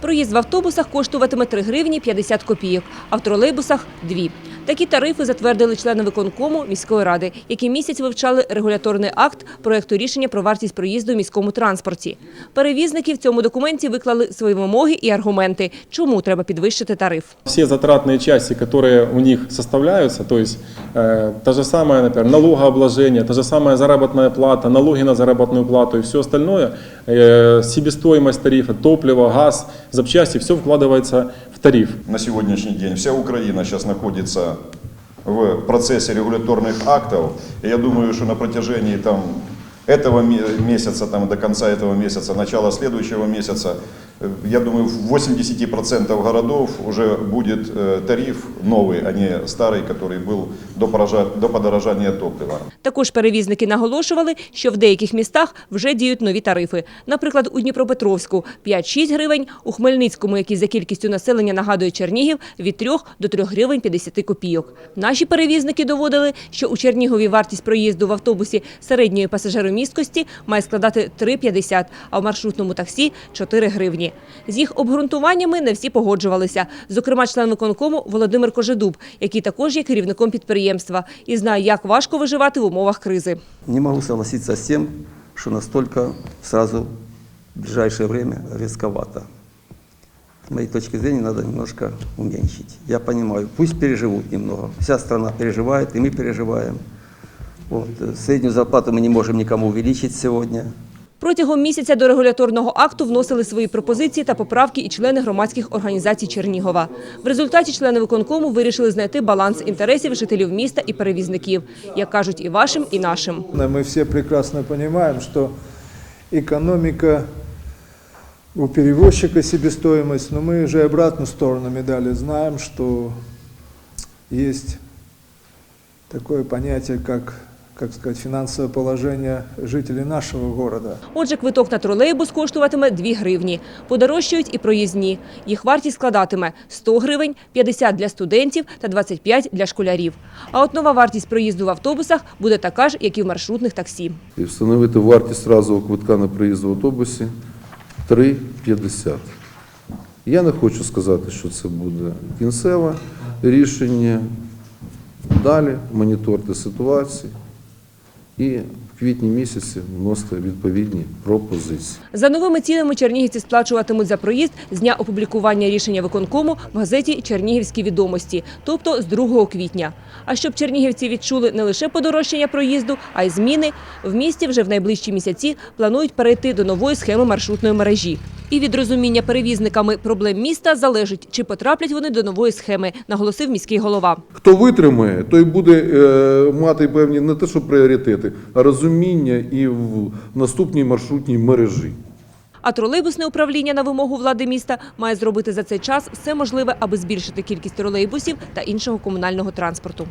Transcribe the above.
Проїзд в автобусах коштуватиме 3 гривні 50 копійок, а в тролейбусах – 2. Такі тарифи затвердили члени виконкому міської ради, які місяць вивчали регуляторний акт проекту рішення про вартість проїзду в міському транспорті. Перевізники в цьому документі виклали свої вимоги і аргументи, чому треба підвищити тариф. Все затратные части, которые у них составляются, то есть э, та же самая, например, налогообложение, та же самая заработная плата, налоги на заработную плату и все остальное, э, себестоимость тарифа, топливо, газ, запчасти, все вкладывается в тариф. На сегодняшний день вся Украина сейчас находится в процессе регуляторных актов. И я думаю, что на протяжении там, этого ме- месяца, там, до конца этого месяца, начала следующего месяца, э, я думаю, в 80% городов уже будет э, тариф новый, а не старый, который был до, поража- до подорожания топлива. Також перевізники наголошували, що в деяких містах вже діють нові тарифи. Наприклад, у Дніпропетровську – 5-6 гривень, у Хмельницькому, який за кількістю населення нагадує Чернігів, від 3 до 3 гривень 50 копійок. Наші перевізники доводили, що у Чернігові вартість проїзду в автобусі середньої пасажиромісткості має складати 3,50, а в маршрутному таксі – 4 гривні. З їх обґрунтуваннями не всі погоджувалися. Зокрема, член виконкому Володимир Кожедуб, який також є керівником підприємства і знає, як важко виживати в умовах кризи. Не могу согласиться с тем, что настолько сразу в ближайшее время рисковато. С моей точки зрения, надо немножко уменьшить. Я понимаю, пусть переживут немного. Вся страна переживает, и мы переживаем. Вот. э, Среднюю зарплату мы не можем никому увеличить сегодня. Протягом місяця до регуляторного акту вносили свої пропозиції та поправки і члени громадських організацій Чернігова. В результаті члени виконкому вирішили знайти баланс інтересів жителів міста і перевізників, як кажуть, і вашим, і нашим. Мы все прекрасно понимаем, что экономика у перевозчика себестоимость, но мы же обратную сторону медали знаем, что есть такое понятие, как, как сказать, финансовое положение жителей нашего города. Отже, квиток на тролейбус коштуватиме 2 гривні. Подорожчають і проїзні. Їх вартість складатиме 100 гривень, 50 для студентів та 25 для школярів. А от нова вартість проїзду в автобусах буде така ж, як і в маршрутних таксі. і встановити вартість разового квитка на проїзд в автобусі 3,50. Я не хочу сказати, що це буде кінцеве рішення. Далі моніторте ситуацію і в квітні місяці вносити відповідні пропозиції. За новими цінами чернігівці сплачуватимуть за проїзд з дня опублікування рішення виконкому в газеті «Чернігівські відомості», тобто з 2 квітня. А щоб чернігівці відчули не лише подорожчання проїзду, а й зміни, в місті вже в найближчі місяці планують перейти до нової схеми маршрутної мережі. І від розуміння перевізниками проблем міста залежить, чи потраплять вони до нової схеми, наголосив міський голова. Хто витримає, той буде е, мати певні не те, що пріоритети, а розуміння і в наступній маршрутній мережі. А тролейбусне управління на вимогу влади міста має зробити за цей час все можливе, аби збільшити кількість тролейбусів та іншого комунального транспорту.